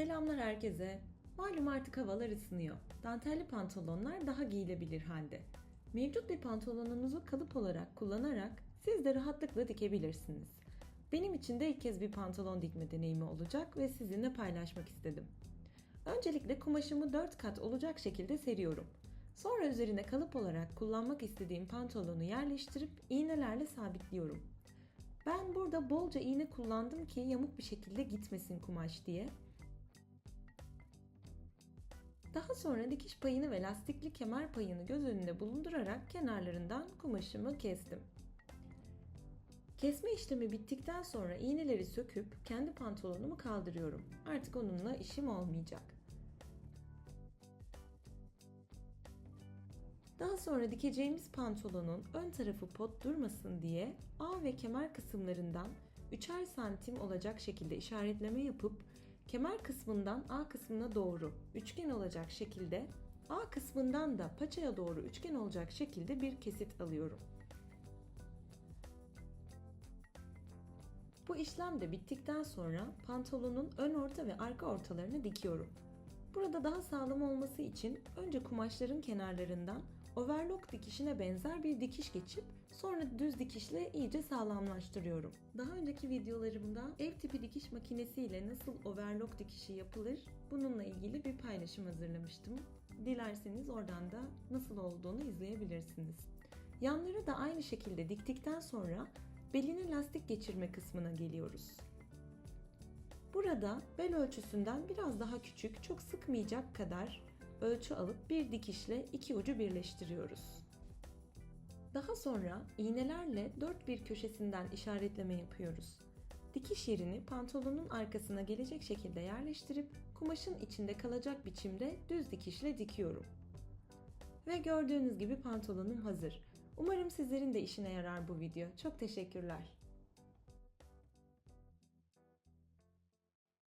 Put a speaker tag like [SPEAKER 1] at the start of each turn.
[SPEAKER 1] Selamlar herkese. Malum artık havalar ısınıyor. Dantelli pantolonlar daha giyilebilir halde. Mevcut bir pantolonunuzu kalıp olarak kullanarak siz de rahatlıkla dikebilirsiniz. Benim için de ilk kez bir pantolon dikme deneyimi olacak ve sizinle paylaşmak istedim. Öncelikle kumaşımı 4 kat olacak şekilde seriyorum. Sonra üzerine kalıp olarak kullanmak istediğim pantolonu yerleştirip iğnelerle sabitliyorum. Ben burada bolca iğne kullandım ki yamuk bir şekilde gitmesin kumaş diye. Daha sonra dikiş payını ve lastikli kemer payını göz önünde bulundurarak kenarlarından kumaşımı kestim. Kesme işlemi bittikten sonra iğneleri söküp kendi pantolonumu kaldırıyorum. Artık onunla işim olmayacak. Daha sonra dikeceğimiz pantolonun ön tarafı pot durmasın diye A ve kemer kısımlarından 3'er santim olacak şekilde işaretleme yapıp kemer kısmından A kısmına doğru üçgen olacak şekilde A kısmından da paçaya doğru üçgen olacak şekilde bir kesit alıyorum. Bu işlem de bittikten sonra pantolonun ön orta ve arka ortalarını dikiyorum. Burada daha sağlam olması için önce kumaşların kenarlarından overlock dikişine benzer bir dikiş geçip sonra düz dikişle iyice sağlamlaştırıyorum. Daha önceki videolarımda ev tipi dikiş makinesiyle nasıl overlock dikişi yapılır bununla ilgili bir paylaşım hazırlamıştım. Dilerseniz oradan da nasıl olduğunu izleyebilirsiniz. Yanları da aynı şekilde diktikten sonra beline lastik geçirme kısmına geliyoruz. Burada bel ölçüsünden biraz daha küçük, çok sıkmayacak kadar ölçü alıp bir dikişle iki ucu birleştiriyoruz. Daha sonra iğnelerle dört bir köşesinden işaretleme yapıyoruz. Dikiş yerini pantolonun arkasına gelecek şekilde yerleştirip kumaşın içinde kalacak biçimde düz dikişle dikiyorum. Ve gördüğünüz gibi pantolonum hazır. Umarım sizlerin de işine yarar bu video. Çok teşekkürler.